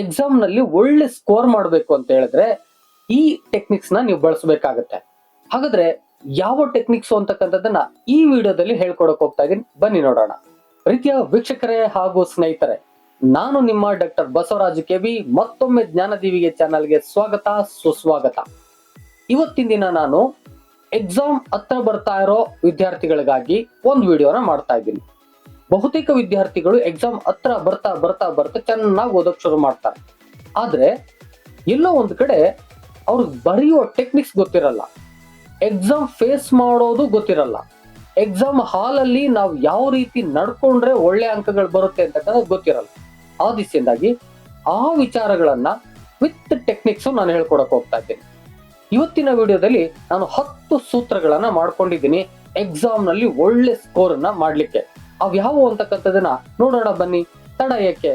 ಎಕ್ಸಾಮ್ನಲ್ಲಿ ಒಳ್ಳೆ ಸ್ಕೋರ್ ಮಾಡಬೇಕು ಅಂತ ಹೇಳಿದ್ರೆ ಈ ಟೆಕ್ನಿಕ್ಸ್ನ ನೀವು ಬಳಸಬೇಕಾಗತ್ತೆ. ಹಾಗಾದ್ರೆ ಯಾವ ಟೆಕ್ನಿಕ್ಸ್ ಅಂತಕ್ಕಂಥದ್ದನ್ನ ಈ ವಿಡಿಯೋದಲ್ಲಿ ಹೇಳ್ಕೊಡಕ್ ಹೋಗ್ತಾ ಇದೀನಿ. ಬನ್ನಿ ನೋಡೋಣ. ಪ್ರೀತಿಯ ವೀಕ್ಷಕರೇ ಹಾಗೂ ಸ್ನೇಹಿತರೆ, ನಾನು ನಿಮ್ಮ ಡಾಕ್ಟರ್ ಬಸವರಾಜ ಕೆಬಿ ಮತ್ತೊಮ್ಮೆ ಜ್ಞಾನದೀವಿಗೆ ಚಾನಲ್ಗೆ ಸ್ವಾಗತ, ಸುಸ್ವಾಗತ. ಇವತ್ತಿನ ದಿನ ನಾನು ಎಕ್ಸಾಮ್ ಹತ್ರ ಬರ್ತಾ ಇರೋ ವಿದ್ಯಾರ್ಥಿಗಳಿಗಾಗಿ ಒಂದು ವಿಡಿಯೋನ ಮಾಡ್ತಾ ಇದ್ದೀನಿ. ಬಹುತೇಕ ವಿದ್ಯಾರ್ಥಿಗಳು ಎಕ್ಸಾಮ್ ಹತ್ರ ಬರ್ತಾ ಬರ್ತಾ ಬರ್ತಾ ಚೆನ್ನಾಗಿ ಓದೋಕ್ ಶುರು ಮಾಡ್ತಾರೆ. ಆದ್ರೆ ಎಲ್ಲೋ ಒಂದು ಕಡೆ ಅವ್ರಿಗೆ ಬರೆಯೋ ಟೆಕ್ನಿಕ್ಸ್ ಗೊತ್ತಿರಲ್ಲ. ಎಕ್ಸಾಮ್ ಫೇಸ್ ಮಾಡೋದು ಗೊತ್ತಿರಲ್ಲ. ಎಕ್ಸಾಮ್ ಹಾಲಲ್ಲಿ ನಾವು ಯಾವ ರೀತಿ ನಡ್ಕೊಂಡ್ರೆ ಒಳ್ಳೆ ಅಂಕಗಳು ಬರುತ್ತೆ ಅಂತಕ್ಕಂಥದ್ದು ಗೊತ್ತಿರಲ್ಲ. ಆ ದಿಸೆಯಿಂದಾಗಿ ಆ ವಿಚಾರಗಳನ್ನ ವಿತ್ ಟೆಕ್ನಿಕ್ಸ್ ನಾನು ಹೇಳ್ಕೊಡಕ್ ಹೋಗ್ತಾ ಇದ್ದೀನಿ. ಇವತ್ತಿನ ವಿಡಿಯೋದಲ್ಲಿ ನಾನು ಹತ್ತು ಸೂತ್ರಗಳನ್ನ ಮಾಡ್ಕೊಂಡಿದ್ದೀನಿ. ಎಕ್ಸಾಮ್ನಲ್ಲಿ ಒಳ್ಳೆ ಸ್ಕೋರ್ ಅನ್ನ ಮಾಡ್ಲಿಕ್ಕೆ. ಅವ್ಯಾವು ಅಂತಕ್ಕಂಥದನ್ನ ನೋಡೋಣ ಬನ್ನಿ. ತಡ ಏಕೆ?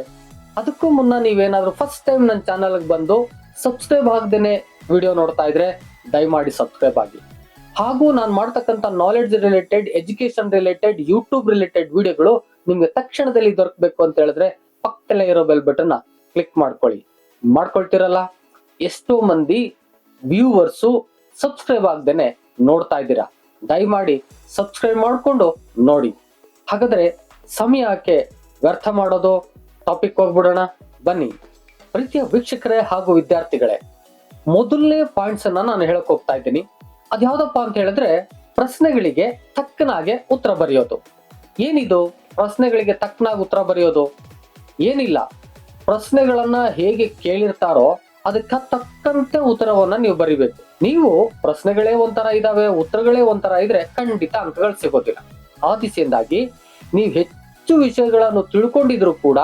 ಅದಕ್ಕೂ ಮುನ್ನ ನೀವೇನಾದ್ರೂ ಫಸ್ಟ್ ಟೈಮ್ ನನ್ನ ಚಾನಲ್ಗೆ ಬಂದು ಸಬ್ಸ್ಕ್ರೈಬ್ ಆಗದೇನೆ ವಿಡಿಯೋ ನೋಡ್ತಾ ಇದ್ರೆ ದಯಮಾಡಿ ಸಬ್ಸ್ಕ್ರೈಬ್ ಆಗಿ ಹಾಗೂ ನಾನು ಮಾಡ್ತಕ್ಕಂಥ knowledge related education related YouTube related ವಿಡಿಯೋಗಳು ನಿಮ್ಗೆ ತಕ್ಷಣದಲ್ಲಿ ದೊರಕಬೇಕು ಅಂತ ಹೇಳಿದ್ರೆ ಪಕ್ಕದಲ್ಲೇ ಇರೋ ಬೆಲ್ ಬಟನ್ ಕ್ಲಿಕ್ ಮಾಡ್ಕೊಳ್ಳಿ. ಮಾಡ್ಕೊಳ್ತಿರಲ್ಲ? ಎಷ್ಟೋ ಮಂದಿ ವ್ಯೂವರ್ಸು ಸಬ್ಸ್ಕ್ರೈಬ್ ಆಗದೇನೆ ನೋಡ್ತಾ ಇದ್ದೀರಾ. ದಯಮಾಡಿ ಸಬ್ಸ್ಕ್ರೈಬ್ ಮಾಡಿಕೊಂಡು ನೋಡಿ. ಹಾಗಾದ್ರೆ ಸಮಯ ಯಾಕೆ ವ್ಯರ್ಥ ಮಾಡೋದು? ಟಾಪಿಕ್ ಹೋಗ್ಬಿಡೋಣ. ಬನ್ನಿ. ಪ್ರೀತಿಯ ವೀಕ್ಷಕರೇ ಹಾಗೂ ವಿದ್ಯಾರ್ಥಿಗಳೇ, ಮೊದಲನೇ ಪಾಯಿಂಟ್ಸ್ ಅನ್ನ ನಾನು ಹೇಳಕ್ ಹೋಗ್ತಾ ಇದ್ದೀನಿ. ಅದ್ಯಾವ್ದಪ್ಪ ಅಂತ ಹೇಳಿದ್ರೆ ಪ್ರಶ್ನೆಗಳಿಗೆ ತಕ್ಕನಾಗೆ ಉತ್ತರ ಬರೆಯೋದು. ಏನಿದು? ಪ್ರಶ್ನೆಗಳಿಗೆ ತಕ್ಕನಾಗಿ ಉತ್ತರ ಬರೆಯೋದು? ಏನಿಲ್ಲ. ಪ್ರಶ್ನೆಗಳನ್ನ ಹೇಗೆ ಕೇಳಿರ್ತಾರೋ ಅದಕ್ಕೆ ತಕ್ಕಂತೆ ಉತ್ತರವನ್ನ ನೀವು ಬರಿಬೇಕು. ನೀವು ಪ್ರಶ್ನೆಗಳೇ ಒಂಥರ ಇದಾವೆ, ಉತ್ತರಗಳೇ ಒಂಥರ ಇದ್ರೆ ಖಂಡಿತ ಅಂಕಗಳು ಸಿಗೋದಿಲ್ಲ. ಆ ದಿಸೆಯಿಂದಾಗಿ ನೀವು ಹೆಚ್ಚು ವಿಷಯಗಳನ್ನು ತಿಳ್ಕೊಂಡಿದ್ರು ಕೂಡ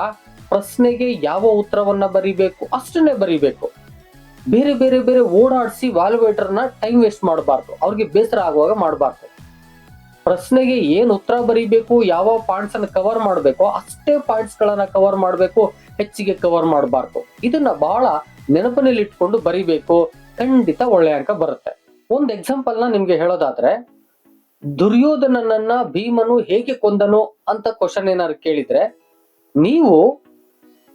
ಪ್ರಶ್ನೆಗೆ ಯಾವ ಉತ್ತರವನ್ನ ಬರಿಬೇಕು, ಅಷ್ಟನ್ನೇ ಬರಿಬೇಕು. ಬೇರೆ ಬೇರೆ ಬೇರೆ ಓಡಾಡಿಸಿ ವಾಲ್ವೇಟರ್ನ ಟೈಮ್ ವೇಸ್ಟ್ ಮಾಡಬಾರ್ದು. ಅವ್ರಿಗೆ ಬೇಸರ ಆಗುವಾಗ ಮಾಡಬಾರ್ದು. ಪ್ರಶ್ನೆಗೆ ಏನು ಉತ್ತರ ಬರೀಬೇಕು, ಯಾವ ಪಾಯಿಂಟ್ಸ್ ಅನ್ನು ಕವರ್ ಮಾಡಬೇಕು, ಅಷ್ಟೇ ಪಾಯಿಂಟ್ಸ್ ಗಳನ್ನ ಕವರ್ ಮಾಡಬೇಕು, ಹೆಚ್ಚಿಗೆ ಕವರ್ ಮಾಡಬಾರ್ದು. ಇದನ್ನ ಬಹಳ ನೆನಪಿನಲ್ಲಿ ಇಟ್ಕೊಂಡು ಬರಿಬೇಕು. ಖಂಡಿತ ಒಳ್ಳೆ ಅಂಕ ಬರುತ್ತೆ. ಒಂದು ಎಕ್ಸಾಂಪಲ್ನ ನಿಮ್ಗೆ ಹೇಳೋದಾದ್ರೆ ದುರ್ಯೋಧನನನ್ನ ಭೀಮನು ಹೇಗೆ ಕೊಂದನು ಅಂತ ಕ್ವಶನ್ ಏನಾದ್ರು ಕೇಳಿದ್ರೆ, ನೀವು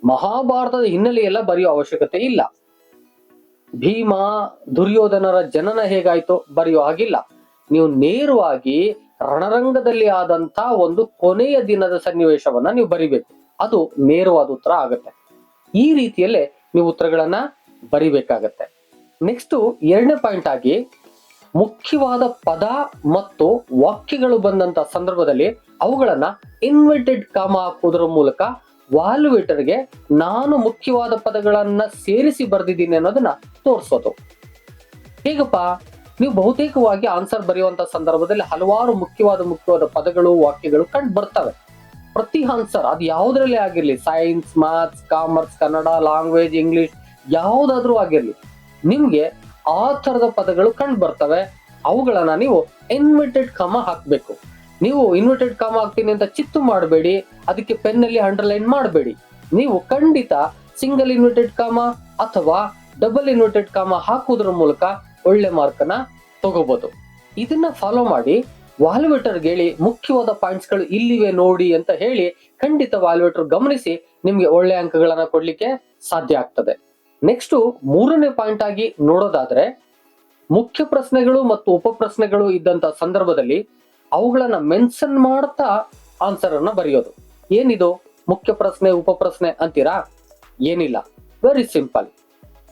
ಮಹಾಭಾರತದ ಹಿನ್ನೆಲೆ ಎಲ್ಲ ಬರೆಯೋ ಅವಶ್ಯಕತೆ ಇಲ್ಲ. ಭೀಮ, ದುರ್ಯೋಧನರ ಜನನ ಹೇಗಾಯ್ತು ಬರೆಯೋ ಹಾಗಿಲ್ಲ. ನೀವು ನೇರವಾಗಿ ರಣರಂಗದಲ್ಲಿ ಆದಂತ ಒಂದು ಕೊನೆಯ ದಿನದ ಸನ್ನಿವೇಶವನ್ನ ನೀವು ಬರಿಬೇಕು. ಅದು ನೇರವಾದ ಉತ್ತರ ಆಗುತ್ತೆ. ಈ ರೀತಿಯಲ್ಲೇ ನೀವು ಉತ್ತರಗಳನ್ನ ಬರಿಬೇಕಾಗತ್ತೆ. ನೆಕ್ಸ್ಟ್ ಎರಡನೇ ಪಾಯಿಂಟ್ ಆಗಿ ಮುಖ್ಯವಾದ ಪದ ಮತ್ತು ವಾಕ್ಯಗಳು ಬಂದಂತ ಸಂದರ್ಭದಲ್ಲಿ ಅವುಗಳನ್ನ ಇನ್ವರ್ಟೆಡ್ ಕಾಮ ಹಾಕುವುದರ ಮೂಲಕ ವಾಲ್ಯುವೇಟರ್ಗೆ ನಾನು ಮುಖ್ಯವಾದ ಪದಗಳನ್ನ ಸೇರಿಸಿ ಬರೆದಿದ್ದೀನಿ ಅನ್ನೋದನ್ನ ತೋರಿಸೋದು. ಹೇಗಪ್ಪ? ನೀವು ಬಹುತೇಕವಾಗಿ ಆನ್ಸರ್ ಬರೆಯುವಂತ ಸಂದರ್ಭದಲ್ಲಿ ಹಲವಾರು ಮುಖ್ಯವಾದ ಮುಖ್ಯವಾದ ಪದಗಳು, ವಾಕ್ಯಗಳು ಕಂಡು ಬರ್ತವೆ. ಪ್ರತಿ ಆನ್ಸರ್ ಅದು ಯಾವುದರಲ್ಲಿ ಆಗಿರ್ಲಿ science maths commerce Kannada language English ಯಾವುದಾದ್ರೂ ಆಗಿರ್ಲಿ, ನಿಮ್ಗೆ ಆ ತರದ ಪದಗಳು ಕಂಡು ಬರ್ತವೆ. ಅವುಗಳನ್ನ ನೀವು ಇನ್ವಿಟೆಡ್ ಕಾಮ ಹಾಕಬೇಕು. ನೀವು ಇನ್ವಿಟೆಡ್ ಕಾಮ ಹಾಕ್ತೀನಿ ಅಂತ ಚಿತ್ತು ಮಾಡಬೇಡಿ, ಅದಕ್ಕೆ ಪೆನ್ನಲ್ಲಿ ಅಂಡರ್ಲೈನ್ ಮಾಡಬೇಡಿ. ನೀವು ಖಂಡಿತ ಸಿಂಗಲ್ ಇನ್ವಿಟೆಡ್ ಕಾಮ ಅಥವಾ ಡಬಲ್ ಇನ್ವಿಟೆಡ್ ಕಾಮ ಹಾಕುವುದರ ಮೂಲಕ ಒಳ್ಳೆ ಮಾರ್ಕನ್ನ ತಗೋಬಹುದು ಇದನ್ನ ಫಾಲೋ ಮಾಡಿ ವಾಲ್ವೇಟರ್ಗೆ ಹೇಳಿ ಮುಖ್ಯವಾದ ಪಾಯಿಂಟ್ಸ್ಗಳು ಇಲ್ಲಿವೆ ನೋಡಿ ಅಂತ ಹೇಳಿ ಖಂಡಿತ ವಾಲ್ವೇಟರ್ ಗಮನಿಸಿ ನಿಮ್ಗೆ ಒಳ್ಳೆ ಅಂಕಗಳನ್ನ ಕೊಡ್ಲಿಕ್ಕೆ ಸಾಧ್ಯ ಆಗ್ತದೆ. ನೆಕ್ಸ್ಟ್ ಮೂರನೇ ಪಾಯಿಂಟ್ ಆಗಿ ನೋಡೋದಾದ್ರೆ, ಮುಖ್ಯ ಪ್ರಶ್ನೆಗಳು ಮತ್ತು ಉಪ ಪ್ರಶ್ನೆಗಳು ಇದ್ದಂತ ಸಂದರ್ಭದಲ್ಲಿ ಅವುಗಳನ್ನ ಮೆನ್ಷನ್ ಮಾಡ್ತಾ ಆನ್ಸರ್ ಅನ್ನ ಬರೆಯೋದು. ಏನಿದು? ಮುಖ್ಯ ಪ್ರಶ್ನೆ, ಉಪ ಪ್ರಶ್ನೆ ಅಂತೀರಾ? ಏನಿಲ್ಲ. ವೆರಿ ಸಿಂಪಲ್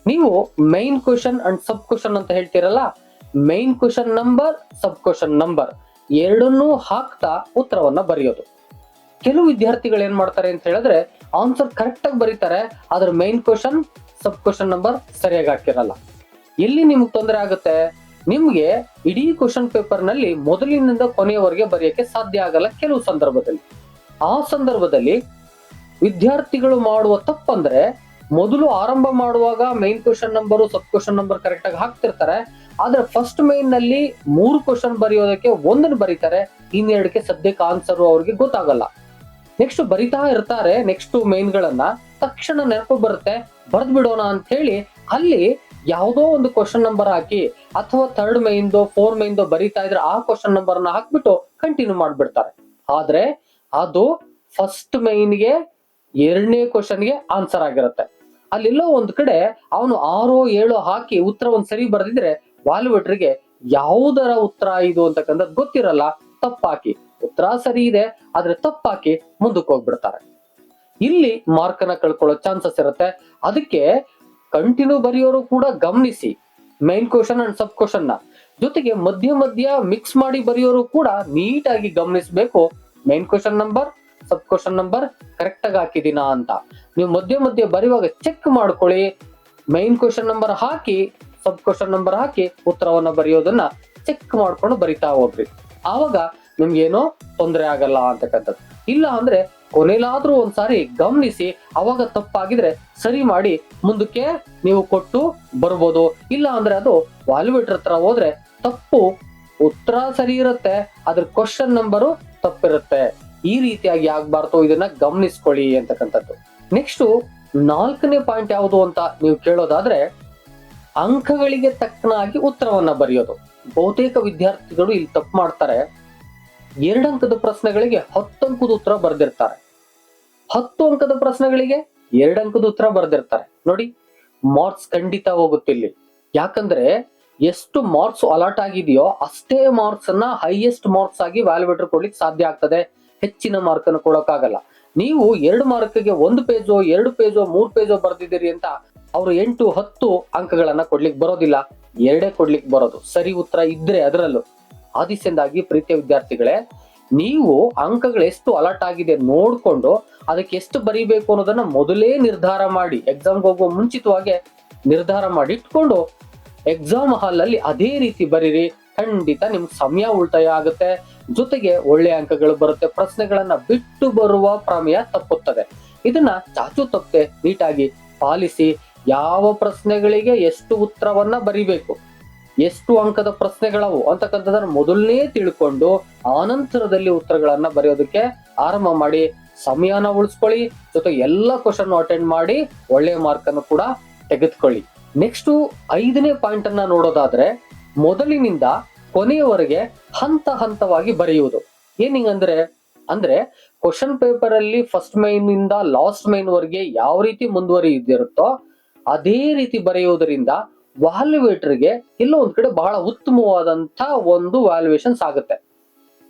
ನೀವು main question and sub question ಅಂತ ಹೇಳ್ತೀರಲ್ಲ main question number sub question number ಎರಡನ್ನೂ ಹಾಕ್ತಾ ಉತ್ತರವನ್ನ ಬರೆಯೋದು. ಕೆಲವು ವಿದ್ಯಾರ್ಥಿಗಳು ಏನ್ ಮಾಡ್ತಾರೆ ಅಂತ ಹೇಳಿದ್ರೆ ಆನ್ಸರ್ ಕರೆಕ್ಟ್ ಆಗಿ ಬರೀತಾರೆ, ಆದ್ರೆ main question sub question number ಸರಿಯಾಗಿ ಹಾಕಿರಲ್ಲ. ಎಲ್ಲಿ ನಿಮ್ಗೆ ತೊಂದರೆ ಆಗುತ್ತೆ? ನಿಮ್ಗೆ ಇಡೀ ಕ್ವಶನ್ ಪೇಪರ್ನಲ್ಲಿ ಮೊದಲಿನಿಂದ ಕೊನೆಯವರೆಗೆ ಬರೆಯಕ್ಕೆ ಸಾಧ್ಯ ಆಗಲ್ಲ ಕೆಲವು ಸಂದರ್ಭದಲ್ಲಿ. ಆ ಸಂದರ್ಭದಲ್ಲಿ ವಿದ್ಯಾರ್ಥಿಗಳು ಮಾಡುವ ತಪ್ಪಂದ್ರೆ ಮೊದಲು ಆರಂಭ ಮಾಡುವಾಗ main question number sub question number correct ಆಗಿ ಹಾಕ್ತಿರ್ತಾರೆ. ಆದ್ರೆ ಫಸ್ಟ್ ಮೈನ್ನಲ್ಲಿ ಮೂರು ಕ್ವಶನ್ ಬರೆಯೋದಕ್ಕೆ ಒಂದನ್ನು ಬರೀತಾರೆ. ಇನ್ನೆರಡಕ್ಕೆ ಸದ್ಯಕ್ಕೆ ಆನ್ಸರ್ ಅವ್ರಿಗೆ ಗೊತ್ತಾಗಲ್ಲ. ನೆಕ್ಸ್ಟ್ ಬರಿತಾ ಇರ್ತಾರೆ ನೆಕ್ಸ್ಟ್ ಮೈನ್ ಗಳನ್ನ. ತಕ್ಷಣ ನೆನಪು ಬರುತ್ತೆ. ಬರ್ದ್ ಬಿಡೋಣ ಅಂತ ಹೇಳಿ ಅಲ್ಲಿ ಯಾವುದೋ ಒಂದು ಕ್ವಶನ್ ನಂಬರ್ ಹಾಕಿ ಅಥವಾ ಥರ್ಡ್ ಮೈನ್ದೋ ಫೋರ್ ಮೈನ್ದೋ ಬರೀತಾ ಇದ್ರೆ ಆ ಕ್ವಶನ್ ನಂಬರ್ನ ಹಾಕ್ಬಿಟ್ಟು ಕಂಟಿನ್ಯೂ ಮಾಡ್ಬಿಡ್ತಾರೆ. ಆದ್ರೆ ಅದು ಫಸ್ಟ್ ಮೈನ್ಗೆ ಎರಡನೇ ಕ್ವಶನ್ಗೆ ಆನ್ಸರ್ ಆಗಿರುತ್ತೆ. ಅಲ್ಲೆಲ್ಲೋ ಒಂದ್ ಕಡೆ ಅವನು ಆರೋ ಏಳು ಹಾಕಿ ಉತ್ತರ ಒಂದ್ ಸರಿ ಬರೆದಿದ್ರೆ ವಾಲ್ಯೂಟ್ರಿಗೆ ಯಾವುದರ ಉತ್ತರ ಇದು ಅಂತಕ್ಕಂಥದ್ದು ಗೊತ್ತಿರಲ್ಲ. ತಪ್ಪಾಕಿ. ಉತ್ತರ ಸರಿ ಇದೆ, ಆದ್ರೆ ತಪ್ಪಾಕಿ ಮುಂದಕ್ಕೆ ಹೋಗ್ಬಿಡ್ತಾರೆ. ಇಲ್ಲಿ ಮಾರ್ಕ್ ಅನ್ನ ಕಳ್ಕೊಳ್ಳೋ ಚಾನ್ಸಸ್ ಇರುತ್ತೆ. ಅದಕ್ಕೆ ಕಂಟಿನ್ಯೂ ಬರೆಯೋರು ಕೂಡ ಗಮನಿಸಿ ಮೈನ್ ಕ್ವಶನ್ ಅಂಡ್ ಸಬ್ ಕ್ವಶನ್ನ. ಜೊತೆಗೆ ಮಧ್ಯ ಮಧ್ಯ ಮಿಕ್ಸ್ ಮಾಡಿ ಬರೆಯೋರು ಕೂಡ ನೀಟಾಗಿ ಗಮನಿಸಬೇಕು. Main question number sub question number correct ಆಗಿ ಹಾಕಿದೀನಾ ಅಂತ. ನೀವು ಮಧ್ಯ ಮಧ್ಯ ಬರೆಯುವಾಗ ಚೆಕ್ ಮಾಡ್ಕೊಳ್ಳಿ. ಮೈನ್ ಕ್ವಶನ್ ನಂಬರ್ ಹಾಕಿ ಸಬ್ ಕ್ವಶನ್ ನಂಬರ್ ಹಾಕಿ ಉತ್ತರವನ್ನ ಬರೆಯೋದನ್ನ ಚೆಕ್ ಮಾಡ್ಕೊಂಡು ಬರಿತಾ ಹೋಗ್ರಿ. ಆವಾಗ ಏನೋ ತೊಂದರೆ ಆಗಲ್ಲ ಅಂತಕ್ಕಂಥದ್ದು. ಇಲ್ಲ ಅಂದ್ರೆ ಕೊನೆಲಾದ್ರೂ ಒಂದ್ಸಾರಿ ಗಮನಿಸಿ, ಅವಾಗ ತಪ್ಪಾಗಿದ್ರೆ ಸರಿ ಮಾಡಿ, ಮುಂದಕ್ಕೆ ನೀವು ಕೊಟ್ಟು ಬರ್ಬೋದು. ಇಲ್ಲ ಅಂದ್ರೆ ಅದು ವಾಲ್ಯೂಮೇಟರ್ ಹತ್ರ ಹೋದ್ರೆ ತಪ್ಪು ಉತ್ತರ ಸರಿ ಇರುತ್ತೆ, ಅದ್ರ ಕ್ವಶನ್ ನಂಬರು ತಪ್ಪಿರುತ್ತೆ. ಈ ರೀತಿಯಾಗಿ ಆಗ್ಬಾರ್ದು, ಇದನ್ನ ಗಮನಿಸ್ಕೊಳ್ಳಿ ಅಂತಕ್ಕಂಥದ್ದು. ನೆಕ್ಸ್ಟ್ ನಾಲ್ಕನೇ ಪಾಯಿಂಟ್ ಯಾವುದು ಅಂತ ನೀವು ಕೇಳೋದಾದ್ರೆ, ಅಂಕಗಳಿಗೆ ತಕ್ಕನಾಗಿ ಉತ್ತರವನ್ನ ಬರೆಯೋದು. ಬಹುತೇಕ ವಿದ್ಯಾರ್ಥಿಗಳು ಇಲ್ಲಿ ತಪ್ಪು ಮಾಡ್ತಾರೆ. ಎರಡು ಅಂಕದ ಪ್ರಶ್ನೆಗಳಿಗೆ ಹತ್ತು ಅಂಕದ ಉತ್ತರ ಬರೆದಿರ್ತಾರೆ. ಹತ್ತು ಅಂಕದ ಪ್ರಶ್ನೆಗಳಿಗೆ ಎರಡು ಅಂಕದ ಉತ್ತರ ಬರೆದಿರ್ತಾರೆ. ನೋಡಿ, ಮಾರ್ಕ್ಸ್ ಖಂಡಿತ ಹೋಗುತ್ತೆ ಇಲ್ಲಿ. ಯಾಕಂದ್ರೆ, ಎಷ್ಟು ಮಾರ್ಕ್ಸ್ ಅಲಾಟ್ ಆಗಿದೆಯೋ ಅಷ್ಟೇ ಮಾರ್ಕ್ಸ್ ಅನ್ನ ಹೈಯೆಸ್ಟ್ ಮಾರ್ಕ್ಸ್ ಆಗಿ ವ್ಯಾಲ್ಯೂವೇಟರ್ ಕೊಡ್ಲಿಕ್ಕೆ ಸಾಧ್ಯ ಆಗ್ತದೆ. ಹೆಚ್ಚಿನ ಮಾರ್ಕ್ ಅನ್ನು ಕೊಡೋಕ್ಕಾಗಲ್ಲ. ನೀವು ಎರಡು ಮಾರ್ಕ್ಗೆ ಒಂದು ಪೇಜೋ, ಎರಡು ಪೇಜೋ, ಮೂರ್ ಪೇಜೋ ಬರ್ದಿದ್ದೀರಿ ಅಂತ ಅವರು ಎಂಟು, ಹತ್ತು ಅಂಕಗಳನ್ನ ಕೊಡ್ಲಿಕ್ಕೆ ಬರೋದಿಲ್ಲ. ಎರಡೇ ಕೊಡ್ಲಿಕ್ಕೆ ಬರೋದು. ಸರಿ ಉತ್ತರ ಇದ್ರೆ ಅದರಲ್ಲೂ. ಆದಿಸ್ಯಂದಾಗಿ ಪ್ರೀತಿಯ ವಿದ್ಯಾರ್ಥಿಗಳೇ, ನೀವು ಅಂಕಗಳು ಎಷ್ಟು ಅಲರ್ಟ್ ಆಗಿದೆ ನೋಡ್ಕೊಂಡು ಅದಕ್ಕೆ ಎಷ್ಟು ಬರೀಬೇಕು ಅನ್ನೋದನ್ನ ಮೊದಲೇ ನಿರ್ಧಾರ ಮಾಡಿ ಎಕ್ಸಾಮ್ಗೆ ಹೋಗುವ ಮುಂಚಿತವಾಗಿ ನಿರ್ಧಾರ ಮಾಡಿ ಇಟ್ಕೊಂಡು ಎಕ್ಸಾಮ್ ಹಾಲ್ ಅಲ್ಲಿ ಅದೇ ರೀತಿ ಬರೀರಿ, ಖಂಡಿತ ನಿಮ್ಗೆ ಸಮಯ ಉಳಿತಾಯ ಆಗುತ್ತೆ, ಜೊತೆಗೆ ಒಳ್ಳೆ ಅಂಕಗಳು ಬರುತ್ತೆ, ಪ್ರಶ್ನೆಗಳನ್ನ ಬಿಟ್ಟು ಬರುವ ಪ್ರಮೇಯ ತಪ್ಪುತ್ತದೆ. ಇದನ್ನ ಚಾಚು ತಪ್ಪೆ ನೀಟಾಗಿ ಪಾಲಿಸಿ, ಯಾವ ಪ್ರಶ್ನೆಗಳಿಗೆ ಎಷ್ಟು ಉತ್ತರವನ್ನ ಬರಿಬೇಕು. ಎಷ್ಟು ಅಂಕದ ಪ್ರಶ್ನೆಗಳವು ಅಂತಕ್ಕಂಥದ್ದನ್ನ ಮೊದಲನೇ ತಿಳ್ಕೊಂಡು ಆನಂತರದಲ್ಲಿ ಉತ್ತರಗಳನ್ನ ಬರೆಯೋದಕ್ಕೆ ಆರಂಭ ಮಾಡಿ ಸಮಯನ ಉಳಿಸ್ಕೊಳ್ಳಿ ಜೊತೆ ಎಲ್ಲ ಕ್ವಶನ್ ಅಟೆಂಡ್ ಮಾಡಿ ಒಳ್ಳೆಯ ಮಾರ್ಕ್ ಅನ್ನು ಕೂಡ ತೆಗೆದುಕೊಳ್ಳಿ. ನೆಕ್ಸ್ಟ್ ಐದನೇ ಪಾಯಿಂಟ್ ಅನ್ನ ನೋಡೋದಾದ್ರೆ ಮೊದಲಿನಿಂದ ಕೊನೆಯವರೆಗೆ ಹಂತ ಹಂತವಾಗಿ ಬರೆಯುವುದು. ಏನಿಂಗಂದ್ರೆ ಅಂದ್ರೆ ಕ್ವಶನ್ ಪೇಪರ್ ಅಲ್ಲಿ ಫಸ್ಟ್ ಮೈನ್ ಇಂದ ಲಾಸ್ಟ್ ಮೈನ್ ವರೆಗೆ ಯಾವ ರೀತಿ ಮುಂದುವರಿಯುತ್ತಿರುತ್ತೋ ಅದೇ ರೀತಿ ಬರೆಯುವುದರಿಂದ ವಾಲ್ಯುವೇಟರ್ಗೆ ಎಲ್ಲೋ ಒಂದ್ ಕಡೆ ಬಹಳ ಉತ್ತಮವಾದಂತ ಒಂದು ವ್ಯಾಲ್ಯೂಯೇಷನ್ಸ್ ಆಗುತ್ತೆ.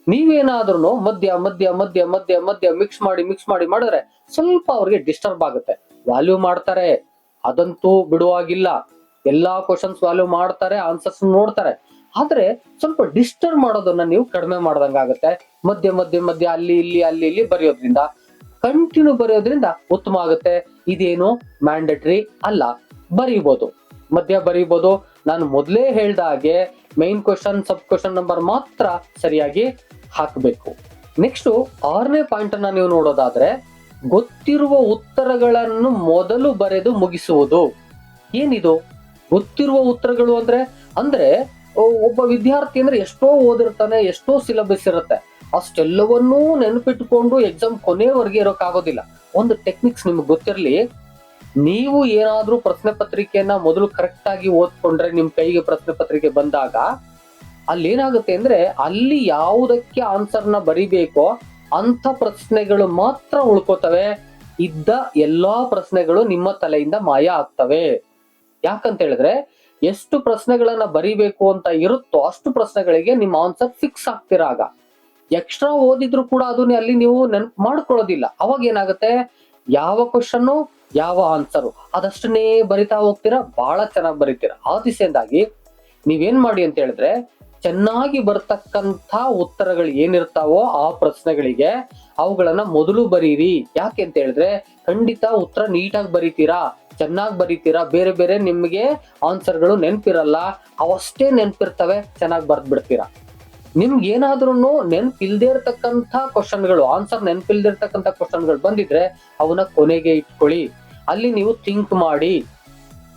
ನೀವೇನಾದ್ರೂ ಮಧ್ಯ ಮಧ್ಯ ಮಧ್ಯ ಮಧ್ಯ ಮಧ್ಯ ಮಿಕ್ಸ್ ಮಾಡಿ ಮಿಕ್ಸ್ ಮಾಡಿ ಮಾಡಿದ್ರೆ ಸ್ವಲ್ಪ ಅವ್ರಿಗೆ ಡಿಸ್ಟರ್ಬ್ ಆಗುತ್ತೆ. ವ್ಯಾಲ್ಯೂ ಮಾಡ್ತಾರೆ, ಅದಂತೂ ಬಿಡುವಾಗಿಲ್ಲ. ಎಲ್ಲಾ ಕ್ವಶನ್ಸ್ ವ್ಯಾಲ್ಯೂ ಮಾಡ್ತಾರೆ ಆನ್ಸರ್ಸ್ ನೋಡ್ತಾರೆ. ಆದ್ರೆ ಸ್ವಲ್ಪ ಡಿಸ್ಟರ್ಬ್ ಮಾಡೋದನ್ನ ನೀವು ಕಡಿಮೆ ಮಾಡ್ದಂಗಾಗುತ್ತೆ ಮಧ್ಯ ಮಧ್ಯ ಮಧ್ಯ ಅಲ್ಲಿ, ಇಲ್ಲಿ ಅಲ್ಲಿ, ಇಲ್ಲಿ ಬರೆಯೋದ್ರಿಂದ. ಕಂಟಿನ್ಯೂ ಬರೆಯೋದ್ರಿಂದ ಉತ್ತಮ ಆಗುತ್ತೆ. ಇದೇನು ಮ್ಯಾಂಡೇಟರಿ ಅಲ್ಲ. ಬರೀಬಹುದು ಮಧ್ಯ ಬರೀಬಹುದು ನಾನು ಮೊದಲೇ ಹೇಳ್ದ ಹಾಗೆ main question sub question number ಮಾತ್ರ ಸರಿಯಾಗಿ ಹಾಕಬೇಕು. ನೆಕ್ಸ್ಟ್ ಆರನೇ ಪಾಯಿಂಟ್ ಅನ್ನ ನೀವು ನೋಡೋದಾದ್ರೆ, ಗೊತ್ತಿರುವ ಉತ್ತರಗಳನ್ನು ಮೊದಲು ಬರೆದು ಮುಗಿಸುವುದು. ಏನಿದು? ಗೊತ್ತಿರುವ ಉತ್ತರಗಳು ಅಂದ್ರೆ ಅಂದ್ರೆ ಒಬ್ಬ ವಿದ್ಯಾರ್ಥಿ ಅಂದ್ರೆ ಎಷ್ಟೋ ಓದಿರ್ತಾನೆ, ಎಷ್ಟೋ ಸಿಲೆಬಸ್ ಇರುತ್ತೆ. ಅಷ್ಟೆಲ್ಲವನ್ನೂ ನೆನಪಿಟ್ಟುಕೊಂಡು ಎಕ್ಸಾಮ್ ಕೊನೆಯವರೆಗೆ ಇರೋಕ್ಕಾಗೋದಿಲ್ಲ. ಒಂದು ಟೆಕ್ನಿಕ್ಸ್ ನಿಮ್ಗೆ ಗೊತ್ತಿರಲಿ. ನೀವು ಏನಾದ್ರೂ ಪ್ರಶ್ನೆ ಪತ್ರಿಕೆಯನ್ನ ಮೊದಲು ಕರೆಕ್ಟ್ ಆಗಿ ಓದ್ಕೊಂಡ್ರೆ ನಿಮ್ ಕೈಗೆ ಪ್ರಶ್ನೆ ಪತ್ರಿಕೆ ಬಂದಾಗ ಅಲ್ಲಿ ಏನಾಗುತ್ತೆ ಅಂದ್ರೆ ಅಲ್ಲಿ ಯಾವುದಕ್ಕೆ ಆನ್ಸರ್ನ ಬರಿಬೇಕೋ ಅಂತ ಪ್ರಶ್ನೆಗಳು ಮಾತ್ರ ಉಳ್ಕೋತವೆ. ಇದ್ದ ಎಲ್ಲಾ ಪ್ರಶ್ನೆಗಳು ನಿಮ್ಮ ತಲೆಯಿಂದ ಮಾಯ ಆಗ್ತವೆ. ಯಾಕಂತ ಹೇಳಿದ್ರೆ ಎಷ್ಟು ಪ್ರಶ್ನೆಗಳನ್ನ ಬರಿಬೇಕು ಅಂತ ಇರುತ್ತೋ ಅಷ್ಟು ಪ್ರಶ್ನೆಗಳಿಗೆ ನಿಮ್ಮ ಆನ್ಸರ್ ಫಿಕ್ಸ್ ಆಗ್ತಿರಾಗ ಎಕ್ಸ್ಟ್ರಾ ಓದಿದ್ರು ಕೂಡ ಅದನ್ನ ಅಲ್ಲಿ ನೀವು ನೆನ್ಪು ಮಾಡ್ಕೊಳ್ಳೋದಿಲ್ಲ. ಅವಾಗ ಏನಾಗುತ್ತೆ? ಯಾವ ಕ್ವಶನ್ ಯಾವ ಆನ್ಸರು ಅದಷ್ಟನ್ನೇ ಬರಿತಾ ಹೋಗ್ತೀರಾ? ಬಹಳ ಚೆನ್ನಾಗಿ ಬರಿತೀರಾ? ಆ ದಿಸೆಯಿಂದಾಗಿ ನೀವೇನ್ ಮಾಡಿ ಅಂತ ಹೇಳಿದ್ರೆ, ಚೆನ್ನಾಗಿ ಬರ್ತಕ್ಕಂಥ ಉತ್ತರಗಳು ಏನಿರ್ತಾವೋ ಆ ಪ್ರಶ್ನೆಗಳಿಗೆ ಅವುಗಳನ್ನ ಮೊದಲು ಬರೀರಿ. ಯಾಕೆ ಅಂತ ಹೇಳಿದ್ರೆ, ಖಂಡಿತ ಉತ್ತರ ನೀಟಾಗಿ ಬರೀತೀರಾ? ಚೆನ್ನಾಗಿ ಬರೀತೀರಾ? ಬೇರೆ ಬೇರೆ ನಿಮ್ಗೆ ಆನ್ಸರ್ಗಳು ನೆನಪಿರಲ್ಲ. ಅವಷ್ಟೇ ನೆನಪಿರ್ತವೆ, ಚೆನ್ನಾಗಿ ಬರ್ದ್ ಬಿಡ್ತೀರಾ? ನಿಮ್ಗೆ ಏನಾದ್ರೂ ನೆನ್ಪಿಲ್ದೇ ಇರ್ತಕ್ಕಂಥ ಕ್ವಶನ್ಗಳು ಆನ್ಸರ್ ನೆನ್ಪಿಲ್ದೇ ಇರ್ತಕ್ಕಂಥ ಕ್ವಶನ್ಗಳು ಬಂದಿದ್ರೆ ಅವನ್ನ ಕೊನೆಗೆ ಇಟ್ಕೊಳ್ಳಿ. ಅಲ್ಲಿ ನೀವು ಥಿಂಕ್ ಮಾಡಿ.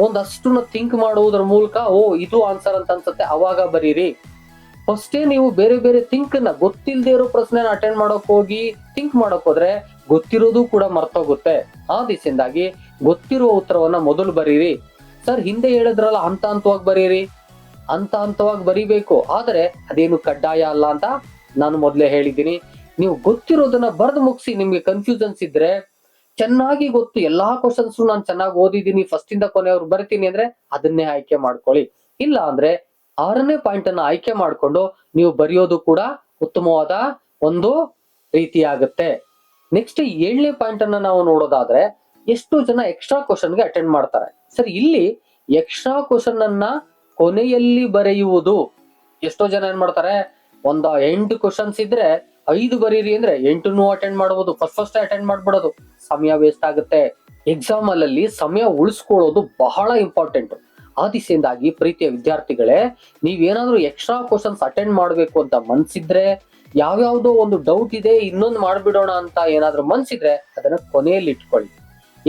ಒಂದಷ್ಟುನ ಥಿಂಕ್ ಮಾಡುವುದರ ಮೂಲಕ, ಓ, ಇದು ಆನ್ಸರ್ ಅಂತ ಅನ್ಸುತ್ತೆ, ಅವಾಗ ಬರೀರಿ. ಫಸ್ಟೇ ನೀವು ಬೇರೆ ಬೇರೆ ಥಿಂಕ್ನ ಗೊತ್ತಿಲ್ಲದೆ ಇರೋ ಪ್ರಶ್ನೆನ ಅಟೆಂಡ್ ಮಾಡೋಕ್ ಹೋಗಿ ಥಿಂಕ್ ಮಾಡೋಕ್ ಹೋದ್ರೆ ಗೊತ್ತಿರೋದು ಕೂಡ ಮರ್ತೋಗುತ್ತೆ. ಆ ದಿಸಿಂದಾಗಿ ಗೊತ್ತಿರುವ ಉತ್ತರವನ್ನ ಮೊದಲು ಬರೀರಿ. ಸರ್, ಹಿಂದೆ ಹೇಳಿದ್ರಲ್ಲ, ಹಂತ ಹಂತವಾಗಿ ಬರೀರಿ. ಹಂತ ಹಂತವಾಗಿ ಬರಿಬೇಕು. ಆದರೆ ಅದೇನು ಕಡ್ಡಾಯ ಅಲ್ಲ ಅಂತ ನಾನು ಮೊದಲೇ ಹೇಳಿದ್ದೀನಿ. ನೀವು ಗೊತ್ತಿರೋದನ್ನ ಬರೆದು ಮುಗಿಸಿ, ನಿಮ್ಗೆ ಕನ್ಫ್ಯೂಷನ್ಸ್ ಇದ್ರೆ ಚೆನ್ನಾಗಿ ಗೊತ್ತು. ಎಲ್ಲಾ ಕ್ವಶನ್ಸ್ ನಾನು ಚೆನ್ನಾಗಿ ಓದಿದ್ದೀನಿ. ಫಸ್ಟ್ ಇಂದ ಕೊನೆಯವ್ರು ಬರ್ತೀನಿ ಅಂದ್ರೆ ಅದನ್ನೇ ಆಯ್ಕೆ ಮಾಡ್ಕೊಳ್ಳಿ. ಇಲ್ಲ ಅಂದ್ರೆ ಆರನೇ ಪಾಯಿಂಟ್ ಅನ್ನ ಆಯ್ಕೆ ಮಾಡ್ಕೊಂಡು ನೀವು ಬರೆಯೋದು ಕೂಡ ಉತ್ತಮವಾದ ಒಂದು ರೀತಿಯಾಗುತ್ತೆ. ನೆಕ್ಸ್ಟ್ ಏಳನೇ ಪಾಯಿಂಟ್ ಅನ್ನ ನಾವು ನೋಡೋದಾದ್ರೆ ಎಷ್ಟು ಜನ ಎಕ್ಸ್ಟ್ರಾ ಕ್ವಶನ್ಗೆ ಅಟೆಂಡ್ ಮಾಡ್ತಾರೆ. ಸರ್, ಇಲ್ಲಿ ಎಕ್ಸ್ಟ್ರಾ ಕ್ವಶನ್ ಅನ್ನ ಕೊನೆಯಲ್ಲಿ ಬರೆಯುವುದು. ಎಷ್ಟೋ ಜನ ಏನ್ ಮಾಡ್ತಾರೆ, ಒಂದ ಎಂಟು ಕ್ವಶನ್ಸ್ ಇದ್ರೆ ಐದು ಬರೀರಿ ಅಂದ್ರೆ ಎಂಟುನು ಅಟೆಂಡ್ ಮಾಡಬಹುದು ಫಸ್ಟ್ ಫಸ್ಟ್ ಅಟೆಂಡ್ ಮಾಡ್ಬಿಡೋದು. ಸಮಯ ವೇಸ್ಟ್ ಆಗುತ್ತೆ. ಎಕ್ಸಾಮ್ ಅಲ್ಲಿ ಸಮಯ ಉಳಿಸ್ಕೊಳ್ಳೋದು ಬಹಳ ಇಂಪಾರ್ಟೆಂಟ್ ಆ ದಿಸೆಯಿಂದಾಗಿ ಪ್ರೀತಿಯ ವಿದ್ಯಾರ್ಥಿಗಳೇ, ನೀವೇನಾದ್ರೂ ಎಕ್ಸ್ಟ್ರಾ ಕ್ವಶನ್ಸ್ ಅಟೆಂಡ್ ಮಾಡ್ಬೇಕು ಅಂತ ಮನ್ಸಿದ್ರೆ, ಯಾವ್ಯಾವ್ದೋ ಒಂದು ಡೌಟ್ ಇದೆ, ಇನ್ನೊಂದು ಮಾಡ್ಬಿಡೋಣ ಅಂತ ಏನಾದ್ರೂ ಮನ್ಸಿದ್ರೆ ಅದನ್ನ ಕೊನೆಯಲ್ಲಿ ಇಟ್ಕೊಳ್ಳಿ.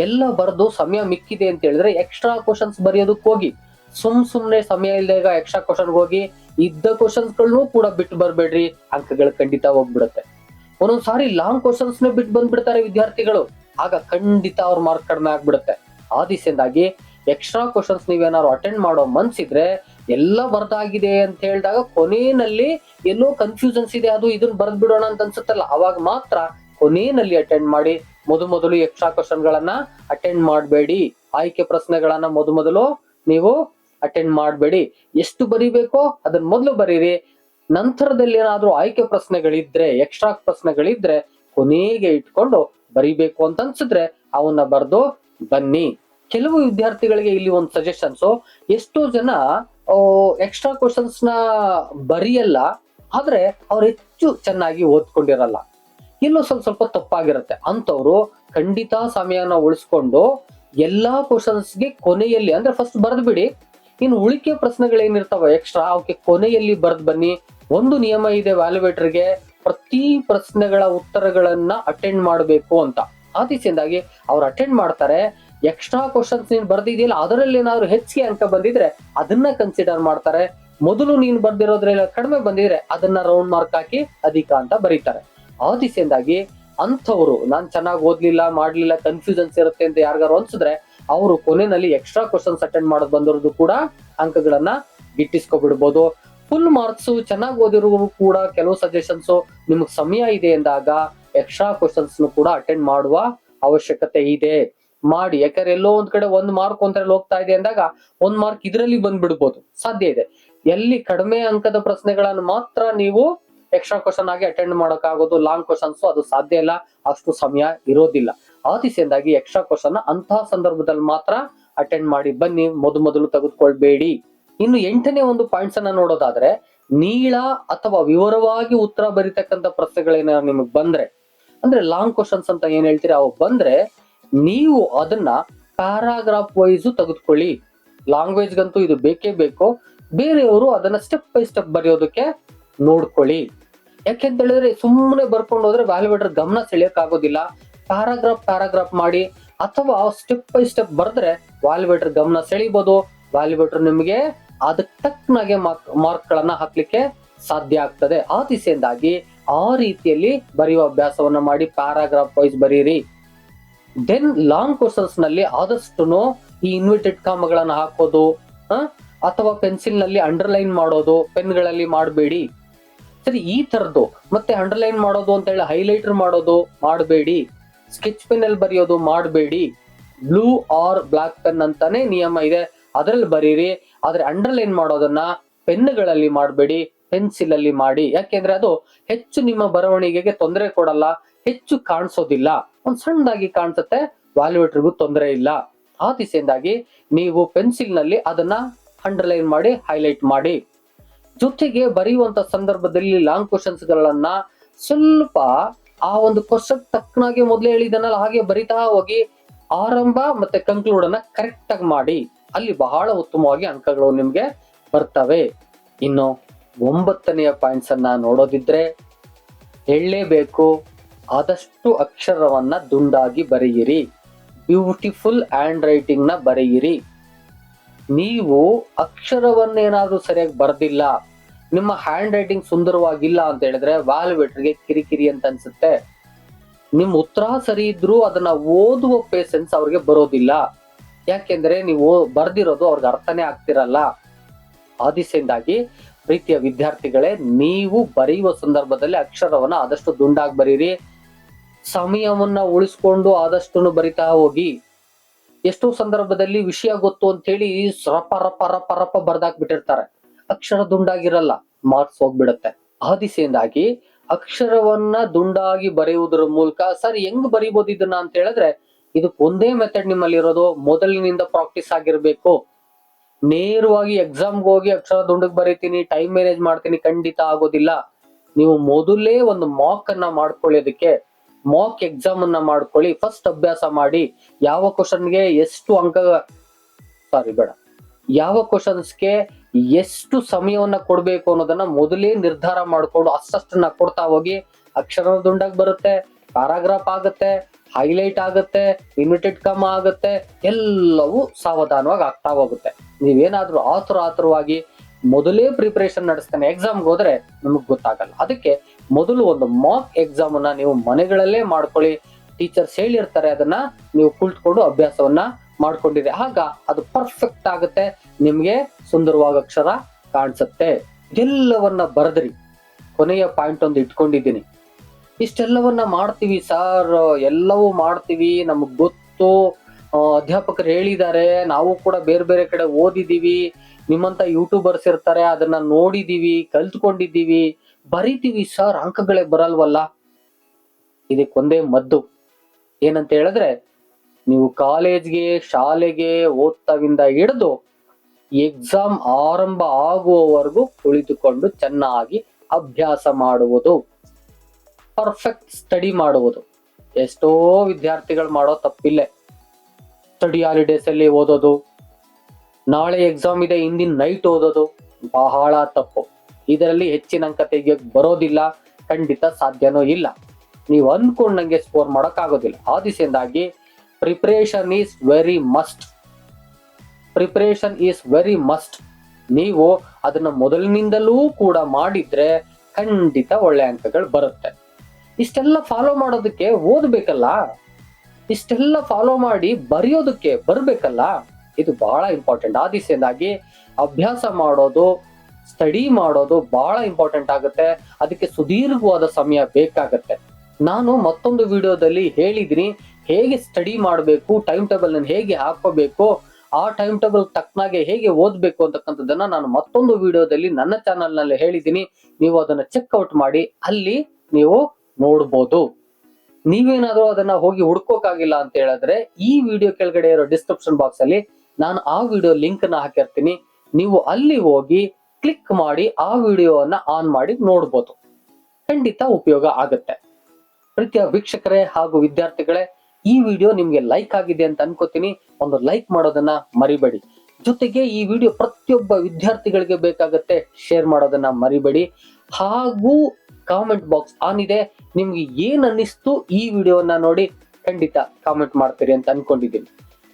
ಎಲ್ಲ ಬರೆದು ಸಮಯ ಮಿಕ್ಕಿದೆ ಅಂತ ಹೇಳಿದ್ರೆ ಎಕ್ಸ್ಟ್ರಾ ಕ್ವಶನ್ಸ್ ಬರೆಯೋದಕ್ಕೆ ಹೋಗಿ ಸುಮ್ ಸುಮ್ನೆ ಸಮಯ ಇಲ್ದಾಗ ಎಕ್ಸ್ಟ್ರಾ ಕ್ವಶನ್ ಹೋಗಿ ಇದ್ದ ಕ್ವಶನ್ಸ್ಗಳನ್ನು ಕೂಡ ಬಿಟ್ಟು ಬರ್ಬೇಡ್ರಿ ಅಂಕಗಳು ಖಂಡಿತ ಹೋಗ್ಬಿಡುತ್ತೆ. ಒಂದೊಂದ್ ಸಾರಿ ಲಾಂಗ್ ಕ್ವಶನ್ಸ್ ಬಿಟ್ಟು ಬಂದ್ಬಿಡ್ತಾರೆ ವಿದ್ಯಾರ್ಥಿಗಳು. ಆಗ ಖಂಡಿತ ಅವ್ರ ಮಾರ್ಕ್ ಕಡಿಮೆ ಆಗ್ಬಿಡುತ್ತೆ. ಆ ದಿಸೆಯಿಂದಾಗಿ ಎಕ್ಸ್ಟ್ರಾ ಕ್ವಶನ್ಸ್ ನೀವೇನಾದ್ರು ಅಟೆಂಡ್ ಮಾಡೋ ಮನ್ಸಿದ್ರೆ ಎಲ್ಲ ಬರ್ದಾಗಿದೆ ಅಂತ ಹೇಳಿದಾಗ ಕೊನೆಯಲ್ಲಿ ಎಲ್ಲೋ ಕನ್ಫ್ಯೂಷನ್ಸ್ ಇದೆ, ಅದು ಇದನ್ನ ಬರ್ದ್ ಬಿಡೋಣ ಅಂತ ಅನ್ಸುತ್ತಲ್ಲ. ಅವಾಗ ಮಾತ್ರ ಕೊನೆಯಲ್ಲಿ ಅಟೆಂಡ್ ಮಾಡಿ ಮೊದಲು ಮೊದಲು ಎಕ್ಸ್ಟ್ರಾ ಕ್ವಶನ್ ಗಳನ್ನ ಅಟೆಂಡ್ ಮಾಡಬೇಡಿ. ಆಯ್ಕೆ ಪ್ರಶ್ನೆಗಳನ್ನ ಮೊದಲು ಮೊದಲು ನೀವು ಅಟೆಂಡ್ ಮಾಡಬೇಡಿ. ಎಷ್ಟು ಬರಿಬೇಕೋ ಅದನ್ನ ಮೊದಲು ಬರೀರಿ. ನಂತರದಲ್ಲಿ ಏನಾದ್ರೂ ಆಯ್ಕೆ ಪ್ರಶ್ನೆಗಳಿದ್ರೆ ಎಕ್ಸ್ಟ್ರಾ ಪ್ರಶ್ನೆಗಳಿದ್ರೆ ಕೊನೆಗೆ ಇಟ್ಕೊಂಡು ಬರಿಬೇಕು ಅಂತ ಅನ್ಸಿದ್ರೆ ಅವನ್ನ ಬರೆದು ಬನ್ನಿ. ಕೆಲವು ವಿದ್ಯಾರ್ಥಿಗಳಿಗೆ ಇಲ್ಲಿ ಒಂದು ಸಜೆಷನ್ಸ್ ಎಷ್ಟೋ ಜನ ಎಕ್ಸ್ಟ್ರಾ ಕ್ವಶನ್ಸ್ನ ಬರೆಯಲ್ಲ, ಆದ್ರೆ ಅವ್ರು ಹೆಚ್ಚು ಚೆನ್ನಾಗಿ ಓದ್ಕೊಂಡಿರಲ್ಲ. ಇಲ್ಲೂ ಸ್ವಲ್ಪ ಸ್ವಲ್ಪ ತಪ್ಪಾಗಿರುತ್ತೆ. ಅಂತವ್ರು ಖಂಡಿತ ಸಮಯನ ಉಳಿಸ್ಕೊಂಡು ಎಲ್ಲಾ ಕ್ವಶನ್ಸ್ಗೆ ಕೊನೆಯಲ್ಲಿ, ಅಂದ್ರೆ ಫಸ್ಟ್ ಬರೆದು ಬಿಡಿ. ಇನ್ನು ಉಳಿಕೆ ಪ್ರಶ್ನೆಗಳೇನಿರ್ತಾವ ಎಕ್ಸ್ಟ್ರಾ ಅವಕ್ಕೆ ಕೊನೆಯಲ್ಲಿ ಬರೆದು ಬನ್ನಿ. ಒಂದು ನಿಯಮ ಇದೆ ವ್ಯಾಲ್ಯುವೇಟರ್ಗೆ, ಪ್ರತಿ ಪ್ರಶ್ನೆಗಳ ಉತ್ತರಗಳನ್ನ ಅಟೆಂಡ್ ಮಾಡಬೇಕು ಅಂತ. ಆ ದಿಸೆಯಿಂದಾಗಿ ಅವ್ರು ಅಟೆಂಡ್ ಮಾಡ್ತಾರೆ. ಎಕ್ಸ್ಟ್ರಾ ಕ್ವಶನ್ಸ್ ನೀನ್ ಬರ್ದಿದೆಯಲ್ಲ, ಅದರಲ್ಲಿ ಏನಾದ್ರು ಹೆಚ್ಚಿಗೆ ಅಂಕ ಬಂದಿದ್ರೆ ಅದನ್ನ ಕನ್ಸಿಡರ್ ಮಾಡ್ತಾರೆ. ಮೊದಲು ನೀನು ಬರ್ದಿರೋದ್ರಲ್ಲಿ ಕಡಿಮೆ ಬಂದಿದ್ರೆ ಅದನ್ನ ರೌಂಡ್ ಮಾರ್ಕ್ ಹಾಕಿ ಅಧಿಕ ಅಂತ ಬರೀತಾರೆ. ಆ ದಿಸೆಯಿಂದಾಗಿ ಅಂಥವ್ರು, ನಾನ್ ಚೆನ್ನಾಗಿ ಓದ್ಲಿಲ್ಲ, ಮಾಡ್ಲಿಲ್ಲ ಕನ್ಫ್ಯೂಷನ್ಸ್ ಇರುತ್ತೆ ಅಂತ ಯಾರಿಗಾರು ಅನ್ಸಿದ್ರೆ ಅವರು ಕೊನೆಯಲ್ಲಿ ಎಕ್ಸ್ಟ್ರಾ ಕ್ವಶನ್ಸ್ ಅಟೆಂಡ್ ಮಾಡೋದು ಬಂದಿರೋದು ಕೂಡ ಅಂಕಗಳನ್ನ ಗಿಟ್ಟಿಸ್ಕೊಬಿಡ್ಬೋದು. ಫುಲ್ ಮಾರ್ಕ್ಸ್ ಚೆನ್ನಾಗಿ ಓದಿರೋರು ಕೂಡ ಕೆಲವು ಸಜೆಷನ್ಸ್ ನಿಮಗೆ ಸಮಯ ಇದೆ ಎಂದಾಗ ಎಕ್ಸ್ಟ್ರಾ ಕ್ವಶನ್ಸ್ ಕೂಡ ಅಟೆಂಡ್ ಮಾಡುವ ಅವಶ್ಯಕತೆ ಇದೆ. ಮಾಡಿ, ಯಾಕಂದ್ರೆ ಎಲ್ಲೋ ಒಂದ್ ಕಡೆ ಒಂದ್ ಮಾರ್ಕ್ ಒಂದ್ರಲ್ಲಿ ಹೋಗ್ತಾ ಇದೆ ಅಂದಾಗ ಒಂದ್ ಮಾರ್ಕ್ ಇದರಲ್ಲಿ ಬಂದ್ಬಿಡ್ಬೋದು. ಸಾಧ್ಯ ಇದೆ. ಎಲ್ಲಿ ಕಡಿಮೆ ಅಂಕದ ಪ್ರಶ್ನೆಗಳನ್ನು ಮಾತ್ರ ನೀವು ಎಕ್ಸ್ಟ್ರಾ ಕ್ವಶನ್ ಆಗಿ ಅಟೆಂಡ್ ಮಾಡೋಕ್ಕಾಗೋದು ಲಾಂಗ್ ಕ್ವಶನ್ಸ್ ಅದು ಸಾಧ್ಯ ಇಲ್ಲ, ಅಷ್ಟು ಸಮಯ ಇರೋದಿಲ್ಲ. ಆ ದಿಸೆಯಿಂದಾಗಿ ಎಕ್ಸ್ಟ್ರಾ ಕ್ವಶನ್ ಅಂತಹ ಸಂದರ್ಭದಲ್ಲಿ ಮಾತ್ರ ಅಟೆಂಡ್ ಮಾಡಿ ಬನ್ನಿ ಮೊದಲು ಮೊದಲು ತೆಗೆದುಕೊಳ್ಬೇಡಿ. ಇನ್ನು ಎಂಟನೇ ಒಂದು ಪಾಯಿಂಟ್ಸ್ ಅನ್ನ ನೋಡೋದಾದ್ರೆ, ನೀಳ ಅಥವಾ ವಿವರವಾಗಿ ಉತ್ತರ ಬರಿತಕ್ಕಂತ ಪ್ರಶ್ನೆಗಳೇನ ನಿಮಗೆ ಬಂದ್ರೆ, ಅಂದ್ರೆ ಲಾಂಗ್ ಕ್ವಶನ್ಸ್ ಅಂತ ಏನ್ ಹೇಳ್ತೀರಿ, ಅವು ಬಂದ್ರೆ, ನೀವು ಅದನ್ನ ಪ್ಯಾರಾಗ್ರಾಫ್ ವೈಸ್ ತೆಗೆದುಕೊಳ್ಳಿ. ಲ್ಯಾಂಗ್ವೇಜ್ ಗಂತೂ ಇದು ಬೇಕೇ ಬೇಕು, ಬೇರೆಯವರು ಅದನ್ನ ಸ್ಟೆಪ್ ಬೈ ಸ್ಟೆಪ್ ಬರೆಯೋದಕ್ಕೆ ನೋಡ್ಕೊಳ್ಳಿ. ಯಾಕೆಂತ ಹೇಳಿದ್ರೆ ಸುಮ್ಮನೆ ಬರ್ಕೊಂಡು ಹೋದ್ರೆ ವ್ಯಾಲ್ಯೂಬೇಟರ್ ಗಮನ ಸೆಳೆಯಕ್ ಆಗೋದಿಲ್ಲ ಪ್ಯಾರಾಗ್ರಾಫ್ ಪ್ಯಾರಾಗ್ರಾಫ್ ಮಾಡಿ ಅಥವಾ ಸ್ಟೆಪ್ ಬೈ ಸ್ಟೆಪ್ ಬರೆದ್ರೆ ವ್ಯಾಲ್ಯುವೇಟರ್ ಗಮನ ಸೆಳಿಬಹುದು ವ್ಯಾಲ್ಯುವೇಟರ್ ನಿಮಗೆ ಅದಕ್ಕೆ ತಕ್ಕನಾಗೆ ಮಾರ್ಕ್ ಮಾರ್ಕ್ ಗಳನ್ನ ಹಾಕ್ಲಿಕ್ಕೆ ಸಾಧ್ಯ ಆಗ್ತದೆ. ಆ ದಿಸೆಯಿಂದಾಗಿ ಆ ರೀತಿಯಲ್ಲಿ ಬರೆಯುವ ಅಭ್ಯಾಸವನ್ನ ಮಾಡಿ ಪ್ಯಾರಾಗ್ರಾಫ್ ವೈಸ್ ಬರೀರಿ. ದೆನ್ ಲಾಂಗ್ ಕ್ವಶನ್ಸ್ನಲ್ಲಿ ಆದಷ್ಟು ಈ ಇನ್ವಿಟೆಡ್ ಕಾಮಗಳನ್ನ ಹಾಕೋದು ಅಥವಾ ಪೆನ್ಸಿಲ್ನಲ್ಲಿ ಅಂಡರ್ಲೈನ್ ಮಾಡೋದು ಪೆನ್ಗಳಲ್ಲಿ ಮಾಡಬೇಡಿ. ಸರಿ, ಈ ತರದ್ದು ಮತ್ತೆ ಅಂಡರ್ಲೈನ್ ಮಾಡೋದು ಅಂತ ಹೇಳಿ ಹೈಲೈಟರ್ ಮಾಡೋದು, ಮಾಡಬೇಡಿ. ಸ್ಕೆಚ್ ಪೆನ್ ಅಲ್ಲಿ ಬರೆಯೋದು ಮಾಡಬೇಡಿ. ಬ್ಲೂ ಆರ್ ಬ್ಲಾಕ್ ಪೆನ್ ಅಂತಾನೆ ನಿಯಮ ಇದೆ. ಅದರಲ್ಲಿ ಬರೀರಿ. ಆದ್ರೆ ಅಂಡರ್ಲೈನ್ ಮಾಡೋದನ್ನ? ಪೆನ್ಗಳಲ್ಲಿ ಮಾಡಬೇಡಿ. ಪೆನ್ಸಿಲ್ ಅಲ್ಲಿ ಮಾಡಿ. ಯಾಕೆಂದ್ರೆ ಅದು ಹೆಚ್ಚು ನಿಮ್ಮ ಬರವಣಿಗೆಗೆ ತೊಂದರೆ ಕೊಡಲ್ಲ. ಹೆಚ್ಚು ಕಾಣಿಸೋದಿಲ್ಲ. ಒಂದ್ ಸಣ್ಣದಾಗಿ ಕಾಣಿಸುತ್ತೆ ವ್ಯಾಲ್ಯುವೇಟರ್ಗೂ ತೊಂದರೆ ಇಲ್ಲ. ಆ ದಿಸೆಯಿಂದಾಗಿ ನೀವು ಪೆನ್ಸಿಲ್ನಲ್ಲಿ ಅದನ್ನ ಅಂಡರ್ಲೈನ್ ಮಾಡಿ ಹೈಲೈಟ್ ಮಾಡಿ. ಜೊತೆಗೆ ಬರೆಯುವಂತ ಸಂದರ್ಭದಲ್ಲಿ ಲಾಂಗ್ ಕ್ವಶನ್ಸ್ ಗಳನ್ನ ಸ್ವಲ್ಪ ಆ ಒಂದು ಕ್ವಶನ್ ತಕ್ಕನಾಗಿ ಮೊದಲೇ ಹೇಳಿದನಲ್ಲ, ಹಾಗೆ ಬರಿತಾ ಹೋಗಿ ಆರಂಭ ಮತ್ತೆ ಕನ್ಕ್ಲೂಡ್ ಅನ್ನ ಕರೆಕ್ಟ್ ಆಗಿ ಮಾಡಿ. ಅಲ್ಲಿ ಬಹಳ ಉತ್ತಮವಾಗಿ ಅಂಕಗಳು ನಿಮ್ಗೆ ಬರ್ತವೆ. ಇನ್ನು ಒಂಬತ್ತನೆಯ ಪಾಯಿಂಟ್ಸ್ ಅನ್ನ ನೋಡೋದಿದ್ರೆ ಹೇಳಲೇಬೇಕು. ಆದಷ್ಟು ಅಕ್ಷರವನ್ನ ದುಂಡಾಗಿ ಬರೆಯಿರಿ. ಬ್ಯೂಟಿಫುಲ್ ಹ್ಯಾಂಡ್ ರೈಟಿಂಗ್ನ ಬರೆಯಿರಿ. ನೀವು ಅಕ್ಷರವನ್ನೇನಾದ್ರೂ ಸರಿಯಾಗಿ ಬರ್ದಿಲ್ಲ. ನಿಮ್ಮ ಹ್ಯಾಂಡ್ ರೈಟಿಂಗ್ ಸುಂದರವಾಗಿಲ್ಲ ಅಂತ ಹೇಳಿದ್ರೆ ವ್ಯಾಲ್ಯುವೇಟರ್ಗೆ ಕಿರಿಕಿರಿ ಅಂತ ಅನ್ಸುತ್ತೆ. ನಿಮ್ ಉತ್ತರ ಸರಿ ಇದ್ರೂ ಅದನ್ನ ಓದುವ ಪೇಸೆನ್ಸ್ ಅವ್ರಿಗೆ ಬರೋದಿಲ್ಲ. ಯಾಕೆಂದ್ರೆ ನೀವು ಬರ್ದಿರೋದು ಅವ್ರಿಗೆ ಅರ್ಥನೇ ಆಗ್ತಿರಲ್ಲ. ಆ ಪ್ರೀತಿಯ ವಿದ್ಯಾರ್ಥಿಗಳೇ, ನೀವು ಬರೆಯುವ ಸಂದರ್ಭದಲ್ಲಿ ಅಕ್ಷರವನ್ನ ಆದಷ್ಟು ದುಂಡಾಗಿ ಬರೀರಿ. ಸಮಯವನ್ನ ಉಳಿಸ್ಕೊಂಡು ಆದಷ್ಟು ಬರಿತಾ ಹೋಗಿ. ಎಷ್ಟೋ ಸಂದರ್ಭದಲ್ಲಿ ವಿಷಯ ಗೊತ್ತು ಅಂತ ಹೇಳಿ ರಪ ರಪ ರಪ ರಪ ಬರ್ದಾಕ್ ಬಿಟ್ಟಿರ್ತಾರೆ ಅಕ್ಷರ ದುಂಡಾಗಿರಲ್ಲ ಮಾರ್ಕ್ಸ್ ಹೋಗ್ಬಿಡುತ್ತೆ. ಆ ದಿಸೆಯಿಂದಾಗಿ ಅಕ್ಷರವನ್ನ ದುಂಡಾಗಿ ಬರೆಯುವುದರ ಮೂಲಕ, ಸರ್ ಹೆಂಗ್ ಬರಿಬೋದು ಇದನ್ನ ಅಂತ ಹೇಳಿದ್ರೆ ಇದಕ್ಕೆ ಒಂದೇ ಮೆಥಡ್ ನಿಮ್ಮಲ್ಲಿ ಇರೋದು ಮೊದಲಿನಿಂದ ಪ್ರಾಕ್ಟೀಸ್ ಆಗಿರ್ಬೇಕು. ನೇರವಾಗಿ ಎಕ್ಸಾಮ್ಗೆ ಹೋಗಿ ಅಕ್ಷರ ದುಂಡಗ್ ಬರೀತೀನಿ ಟೈಮ್ ಮ್ಯಾನೇಜ್ ಮಾಡ್ತೀನಿ, ಖಂಡಿತ ಆಗೋದಿಲ್ಲ. ನೀವು ಮೊದಲೇ ಒಂದು ಮಾಕ್ ಅನ್ನ ಮಾಡ್ಕೊಳ್ಳೋದಕ್ಕೆ ಮಾಕ್ ಎಕ್ಸಾಮ್ ಅನ್ನ ಮಾಡ್ಕೊಳ್ಳಿ ಫಸ್ಟ್ ಅಭ್ಯಾಸ ಮಾಡಿ, ಯಾವ ಕ್ವಶನ್ಗೆ ಎಷ್ಟು ಅಂಕ ಸಾರಿ ಬೇಡ. ಯಾವ ಕ್ವಶನ್ಸ್ಗೆ ಎಷ್ಟು ಸಮಯವನ್ನ ಕೊಡಬೇಕು ಅನ್ನೋದನ್ನ ಮೊದಲೇ ನಿರ್ಧಾರ ಮಾಡಿಕೊಂಡು ಅಷ್ಟನ್ನ ಕೊಡ್ತಾ ಹೋಗಿ ಅಕ್ಷರ ದುಂಡಾಗಿ ಬರುತ್ತೆ ಪ್ಯಾರಾಗ್ರಾಫ್ ಆಗುತ್ತೆ ಹೈಲೈಟ್ ಆಗುತ್ತೆ ಇನ್ವಿಟೆಡ್ ಕಮ್ ಆಗುತ್ತೆ, ಎಲ್ಲವೂ ಸಾವಧಾನವಾಗಿ ಆಗ್ತಾ ಹೋಗುತ್ತೆ. ನೀವೇನಾದ್ರೂ ಆತುರ ಆತುರವಾಗಿ ಮೊದಲೇ ಪ್ರಿಪರೇಷನ್ ನಡೆಸ್ತಾನೆ ಎಕ್ಸಾಮ್ಗೆ ಹೋದ್ರೆ ನಿಮಗೆ ಗೊತ್ತಾಗಲ್ಲ. ಅದಕ್ಕೆ ಮೊದಲು ಒಂದು ಮಾಕ್ ಎಕ್ಸಾಮ್ ಅನ್ನ ನೀವು ಮನೆಗಳಲ್ಲೇ ಮಾಡ್ಕೊಳ್ಳಿ. ಟೀಚರ್ಸ್ ಹೇಳಿರ್ತಾರೆ ಅದನ್ನ, ನೀವು ಕುಳಿತುಕೊಂಡು ಅಭ್ಯಾಸವನ್ನ ಮಾಡ್ಕೊಂಡಿರಿ ಆಗ ಅದು ಪರ್ಫೆಕ್ಟ್ ಆಗುತ್ತೆ. ನಿಮ್ಗೆ ಸುಂದರವಾದ ಅಕ್ಷರ ಕಾಣಿಸುತ್ತೆ. ಇದೆಲ್ಲವನ್ನ ಬರೆದ್ರಿ. ಕೊನೆಯ ಪಾಯಿಂಟ್ ಒಂದು ಇಟ್ಕೊಂಡಿದ್ದೀನಿ. ಇಷ್ಟೆಲ್ಲವನ್ನ ಮಾಡ್ತೀವಿ ಸರ್ ಎಲ್ಲವೂ ಮಾಡ್ತೀವಿ. ನಮಗ್ ಗೊತ್ತು. ಅಧ್ಯಾಪಕರು ಹೇಳಿದ್ದಾರೆ. ನಾವು ಕೂಡ ಬೇರೆ ಬೇರೆ ಕಡೆ ಓದಿದೀವಿ ನಿಮ್ಮಂತ ಯೂಟ್ಯೂಬರ್ಸ್ ಇರ್ತಾರೆ. ಅದನ್ನ ನೋಡಿದೀವಿ ಕಲ್ತ್ಕೊಂಡಿದ್ದೀವಿ. ಬರಿತೀವಿ ಸರ್ ಅಂಕಗಳೇ ಬರಲ್ವಲ್ಲ. ಇದಕ್ಕೊಂದೇ ಮದ್ದು. ಏನಂತ ಹೇಳಿದ್ರೆ ನೀವು ಕಾಲೇಜ್ಗೆ, ಶಾಲೆಗೆ ಓದ್ತಾವಿಂದ ಹಿಡಿದು ಎಕ್ಸಾಮ್ ಆರಂಭ ಆಗುವವರೆಗೂ ಕುಳಿತುಕೊಂಡು ಚೆನ್ನಾಗಿ ಅಭ್ಯಾಸ ಮಾಡುವುದು. ಪರ್ಫೆಕ್ಟ್ ಸ್ಟಡಿ ಮಾಡುವುದು. ಎಷ್ಟೋ ವಿದ್ಯಾರ್ಥಿಗಳು ಮಾಡೋ ತಪ್ಪಿಲ್ಲೇ. ಸ್ಟಡಿ ಹಾಲಿಡೇಸ್ ಅಲ್ಲಿ ಓದೋದು, ನಾಳೆ ಎಕ್ಸಾಮ್ ಇದೆ, ಹಿಂದಿನ ನೈಟ್ ಓದೋದು, ಬಹಳ ತಪ್ಪು. ಇದರಲ್ಲಿ ಹೆಚ್ಚಿನ ಅಂಕ ತೆಗಿಯೋಕ್ ಬರೋದಿಲ್ಲ, ಖಂಡಿತ ಸಾಧ್ಯನೂ ಇಲ್ಲ. ನೀವು ಅನ್ಕೊಂಡಂಗೆ ಸ್ಕೋರ್ ಮಾಡೋಕ್ಕಾಗೋದಿಲ್ಲ. ಆ ದಿಸೆಯಿಂದಾಗಿ preparation is very must preparation is very must ನೀವು ಅದನ್ನ ಮೊದಲಿನಿಂದಲೂ ಕೂಡ ಮಾಡಿದ್ರೆ ಖಂಡಿತ ಒಳ್ಳೆ ಅಂಕಗಳು ಬರುತ್ತೆ. ಇಷ್ಟೆಲ್ಲ ಫಾಲೋ ಮಾಡೋದಕ್ಕೆ ಓದ್ಬೇಕಲ್ಲ? ಇಷ್ಟೆಲ್ಲ ಫಾಲೋ ಮಾಡಿ ಬರೆಯೋದಕ್ಕೆ ಬರ್ಬೇಕಲ್ಲ? ಇದು ಬಹಳ ಇಂಪಾರ್ಟೆಂಟ್ ಆ ದಿಸೆಯಿಂದಾಗಿ ಅಭ್ಯಾಸ ಮಾಡೋದು ಸ್ಟಡಿ ಮಾಡೋದು ಬಹಳ ಇಂಪಾರ್ಟೆಂಟ್ ಆಗುತ್ತೆ. ಅದಕ್ಕೆ ಸುದೀರ್ಘವಾದ ಸಮಯ ಬೇಕಾಗತ್ತೆ. ನಾನು ಮತ್ತೊಂದು ವಿಡಿಯೋದಲ್ಲಿ ಹೇಳಿದ್ದೀನಿ. ಹೇಗೆ ಸ್ಟಡಿ ಮಾಡಬೇಕು ಟೈಮ್ ಟೇಬಲ್ ಹೇಗೆ ಹಾಕೋಬೇಕು ಆ ಟೈಮ್ ಟೇಬಲ್ ತಕ್ಕನಾಗೆ ಹೇಗೆ ಓದಬೇಕು ಅಂತಕ್ಕಂಥದ್ದನ್ನ ನಾನು ಮತ್ತೊಂದು ವಿಡಿಯೋದಲ್ಲಿ ನನ್ನ ಚಾನಲ್ನಲ್ಲಿ ಹೇಳಿದ್ದೀನಿ. ನೀವು ಅದನ್ನ ಚೆಕ್ಔಟ್ ಮಾಡಿ, ಅಲ್ಲಿ ನೀವು ನೋಡ್ಬೋದು. ನೀವೇನಾದ್ರೂ ಅದನ್ನ ಹೋಗಿ ಹುಡ್ಕೋಕಾಗಿಲ್ಲ ಅಂತ ಹೇಳಿದ್ರೆ, ಈ ವಿಡಿಯೋ ಕೆಳಗಡೆ ಇರೋ ಡಿಸ್ಕ್ರಿಪ್ಷನ್ ಬಾಕ್ಸ್ ಅಲ್ಲಿ ನಾನು ಆ ವಿಡಿಯೋ ಲಿಂಕ್ನ ಹಾಕಿರ್ತೀನಿ. ನೀವು ಅಲ್ಲಿ ಹೋಗಿ ಕ್ಲಿಕ್ ಮಾಡಿ, ಆ ವಿಡಿಯೋವನ್ನ ಆನ್ ಮಾಡಿ ನೋಡ್ಬೋದು. ಖಂಡಿತ ಉಪಯೋಗ ಆಗುತ್ತೆ. ಪ್ರೀತಿಯ ವೀಕ್ಷಕರೇ ಹಾಗೂ ವಿದ್ಯಾರ್ಥಿಗಳೇ ಈ ವಿಡಿಯೋ ನಿಮ್ಗೆ ಲೈಕ್ ಆಗಿದೆ ಅಂತ ಅನ್ಕೋತೀನಿ. ಒಂದು ಲೈಕ್ ಮಾಡೋದನ್ನ ಮರಿಬೇಡಿ. ಜೊತೆಗೆ ಈ ವಿಡಿಯೋ ಪ್ರತಿಯೊಬ್ಬ ವಿದ್ಯಾರ್ಥಿಗಳಿಗೆ ಬೇಕಾಗತ್ತೆ ಶೇರ್ ಮಾಡೋದನ್ನ ಮರಿಬೇಡಿ. ಹಾಗೂ ಕಾಮೆಂಟ್ ಬಾಕ್ಸ್ ಆನ್ ಇದೆ. ನಿಮ್ಗೆ ಏನ್ ಅನ್ನಿಸ್ತು ಈ ವಿಡಿಯೋನ ನೋಡಿ ಖಂಡಿತ ಕಾಮೆಂಟ್ ಮಾಡ್ತೀರಿ ಅಂತ ಅನ್ಕೊಂಡಿದ್ದೀನಿ.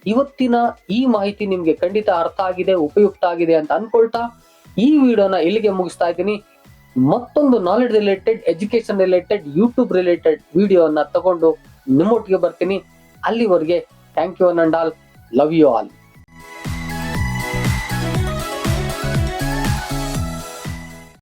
ಇವತ್ತಿನ ಈ ಮಾಹಿತಿ ನಿಮ್ಗೆ ಖಂಡಿತ ಅರ್ಥ ಆಗಿದೆ, ಉಪಯುಕ್ತ ಆಗಿದೆ ಅಂತ ಅನ್ಕೊಳ್ತಾ ಈ ವಿಡಿಯೋನ ಇಲ್ಲಿಗೆ ಮುಗಿಸ್ತಾ ಇದ್ದೀನಿ. ಮತ್ತೊಂದು knowledge related education related YouTube related ವಿಡಿಯೋನ ತಗೊಂಡು ನಿಮ್ಮೊಟ್ಟಿಗೆ ಬರ್ತೀನಿ. ಅಲ್ಲಿವರೆಗೆ thank you all love you all